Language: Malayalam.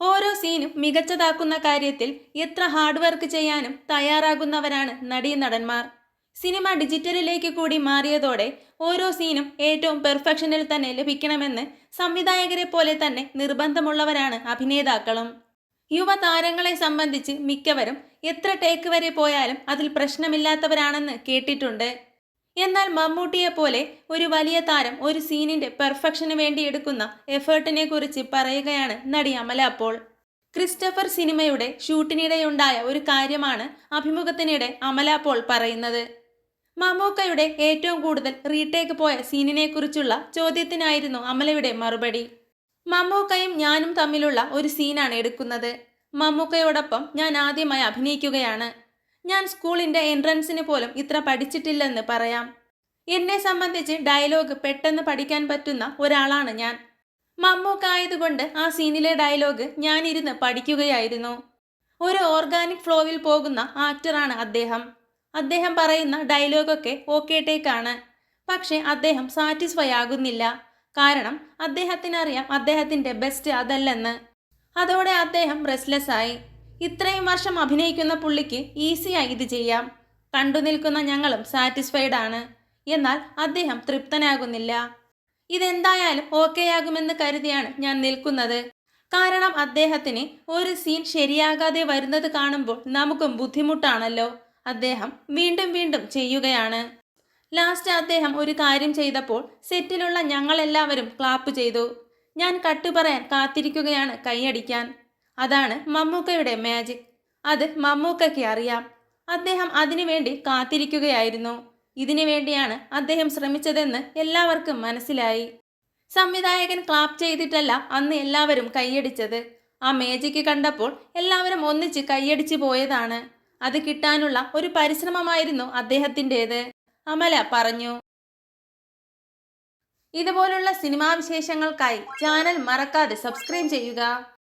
ഓരോ സീനും മികച്ചതാക്കുന്ന കാര്യത്തിൽ എത്ര ഹാർഡ് വർക്ക് ചെയ്യാനും തയ്യാറാകുന്നവരാണ് നടീ നടന്മാർ സിനിമ ഡിജിറ്റലിലേക്ക് കൂടി മാറിയതോടെ ഓരോ സീനും ഏറ്റവും പെർഫെക്ഷനിൽ തന്നെ ലഭിക്കണമെന്ന് സംവിധായകരെ പോലെ തന്നെ നിർബന്ധമുള്ളവരാണ് അഭിനേതാക്കളും. യുവതാരങ്ങളെ സംബന്ധിച്ച് മിക്കവരും എത്ര ടേക്ക് വരെ പോയാലും അതിൽ പ്രശ്നമില്ലാത്തവരാണെന്ന് കേട്ടിട്ടുണ്ട്. എന്നാൽ മമ്മൂട്ടിയെ പോലെ ഒരു വലിയ താരം ഒരു സീനിന്റെ പെർഫെക്ഷന് വേണ്ടി എടുക്കുന്ന എഫേർട്ടിനെ കുറിച്ച് പറയുകയാണ് നടി അമല അപ്പോൾ. ക്രിസ്റ്റഫർ സിനിമയുടെ ഷൂട്ടിനിടെയുണ്ടായ ഒരു കാര്യമാണ് അഭിമുഖത്തിനിടെ അമല അപ്പോൾ പറയുന്നത്. മമ്മൂക്കയുടെ ഏറ്റവും കൂടുതൽ റീടേക്ക് പോയ സീനിനെ കുറിച്ചുള്ള ചോദ്യത്തിനായിരുന്നു അമലയുടെ മറുപടി. മമ്മൂക്കയും ഞാനും തമ്മിലുള്ള ഒരു സീനാണ് എടുക്കുന്നത്. മമ്മൂക്കയോടൊപ്പം ഞാൻ ആദ്യമായി അഭിനയിക്കുകയാണ്. ഞാൻ സ്കൂളിന്റെ എൻട്രൻസിന് പോലും ഇത്ര പഠിച്ചിട്ടില്ലെന്ന് പറയാം. എന്നെ സംബന്ധിച്ച് ഡയലോഗ് പെട്ടെന്ന് പഠിക്കാൻ പറ്റുന്ന ഒരാളാണ് ഞാൻ. മമ്മൂക്കായതുകൊണ്ട് ആ സീനിലെ ഡയലോഗ് ഞാനിരുന്ന് പഠിക്കുകയായിരുന്നു. ഒരു ഓർഗാനിക് ഫ്ലോവിൽ പോകുന്ന ആക്ടറാണ് അദ്ദേഹം. അദ്ദേഹം പറയുന്ന ഡയലോഗൊക്കെ ഓക്കെ ടേക്കാണ് പക്ഷേ അദ്ദേഹം സാറ്റിസ്ഫൈ ആകുന്നില്ല. കാരണം അദ്ദേഹത്തിനറിയാം അദ്ദേഹത്തിന്റെ ബെസ്റ്റ് അതല്ലെന്ന്. അതോടെ അദ്ദേഹം റെസ്ലെസ് ആയി ഇത്രയും വർഷം അഭിനയിക്കുന്ന പുള്ളിക്ക് ഈസിയായി ഇത് ചെയ്യാം. കണ്ടു നിൽക്കുന്ന ഞങ്ങളും സാറ്റിസ്ഫൈഡ് ആണ്. എന്നാൽ അദ്ദേഹം തൃപ്തനാകുന്നില്ല. ഇതെന്തായാലും ഓക്കെ ആകുമെന്ന് കരുതിയാണ് ഞാൻ നിൽക്കുന്നത്. കാരണം അദ്ദേഹത്തിന് ഒരു സീൻ ശരിയാകാതെ വരുന്നത് കാണുമ്പോൾ നമുക്കും ബുദ്ധിമുട്ടാണല്ലോ. അദ്ദേഹം വീണ്ടും വീണ്ടും ചെയ്യുകയാണ്. ലാസ്റ്റ് അദ്ദേഹം ഒരു കാര്യം ചെയ്തപ്പോൾ സെറ്റിലുള്ള ഞങ്ങളെല്ലാവരും ക്ലാപ്പ് ചെയ്തു. ഞാൻ കട്ടുപറയാൻ കാത്തിരിക്കുകയാണ് കൈയടിക്കാൻ. അതാണ് മമ്മൂക്കയുടെ മാജിക് അത് മമ്മൂക്കയ്ക്ക് അറിയാം. അദ്ദേഹം അതിനുവേണ്ടി കാത്തിരിക്കുകയായിരുന്നു. ഇതിനു വേണ്ടിയാണ് അദ്ദേഹം ശ്രമിച്ചതെന്ന് എല്ലാവർക്കും മനസ്സിലായി. സംവിധായകൻ ക്ലാപ്പ് ചെയ്തിട്ടല്ല അന്ന് എല്ലാവരും കൈയടിച്ചത്. ആ മേജിക്ക് കണ്ടപ്പോൾ എല്ലാവരും ഒന്നിച്ച് കൈയടിച്ചു പോയതാണ്. അത് കിട്ടാനുള്ള ഒരു പരിശ്രമമായിരുന്നു അദ്ദേഹത്തിന്റെത്. അമല പറഞ്ഞു. ഇതുപോലുള്ള സിനിമാ വിശേഷങ്ങൾക്കായി ചാനൽ മറക്കാതെ സബ്സ്ക്രൈബ് ചെയ്യുക.